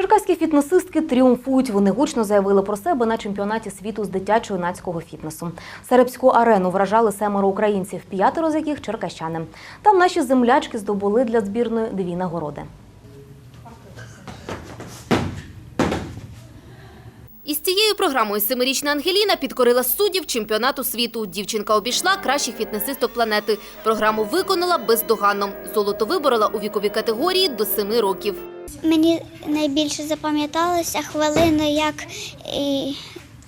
Черкаські фітнесистки тріумфують. Вони гучно заявили про себе на чемпіонаті світу з дитячо-юнацького фітнесу. Серебську арену вражали семеро українців, п'ятеро з яких черкащани. Там наші землячки здобули для збірної дві нагороди. Із цією програмою семирічна Ангеліна підкорила суддів чемпіонату світу. Дівчинка обійшла кращих фітнесисток планети. Програму виконала бездоганно. Золото виборола у віковій категорії до 7 років. Мені найбільше запам'яталося хвилина, як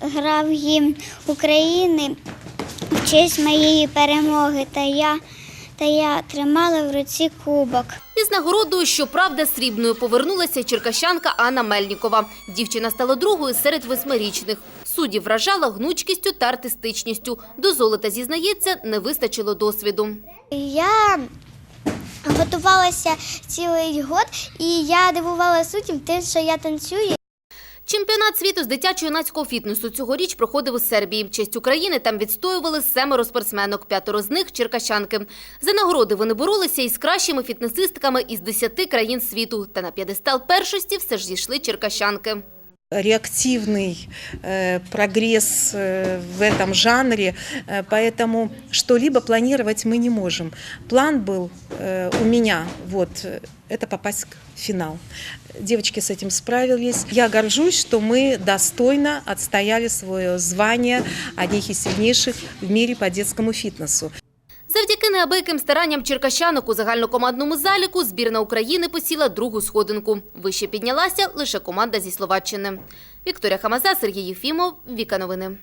грав гімн України в честь моєї перемоги, та я, та я тримала в руці кубок. Із нагородою, щоправда, срібною повернулася черкащанка Анна Мельнікова. Дівчина стала другою серед восьмирічних. Судді вражала гнучкістю та артистичністю. До золота, зізнається, не вистачило досвіду. Я готувалася цілий год, і я дивувала суддям тим, що я танцюю. Чемпіонат світу з дитячо-юнацького фітнесу цьогоріч проходив у Сербії. Честь України там відстоювали семеро спортсменок, п'ятеро з них – черкащанки. За нагороди вони боролися із кращими фітнесистками із 10 країн світу. Та на п'єдестал першості все ж зійшли черкащанки реактивный э, прогресс э, в этом жанре, э, поэтому что-либо планировать мы не можем. План был э, у меня, вот, э, это попасть в финал. Девочки с этим справились. Я горжусь, что мы достойно отстояли свое звание одних из сильнейших в мире по детскому фитнесу. Завдяки неабияким старанням черкащанок у загальнокомандному заліку збірна України посіла другу сходинку. Вище піднялася лише команда зі Словаччини. Вікторія Хамаза, Сергій Єфімов, Віка Новини.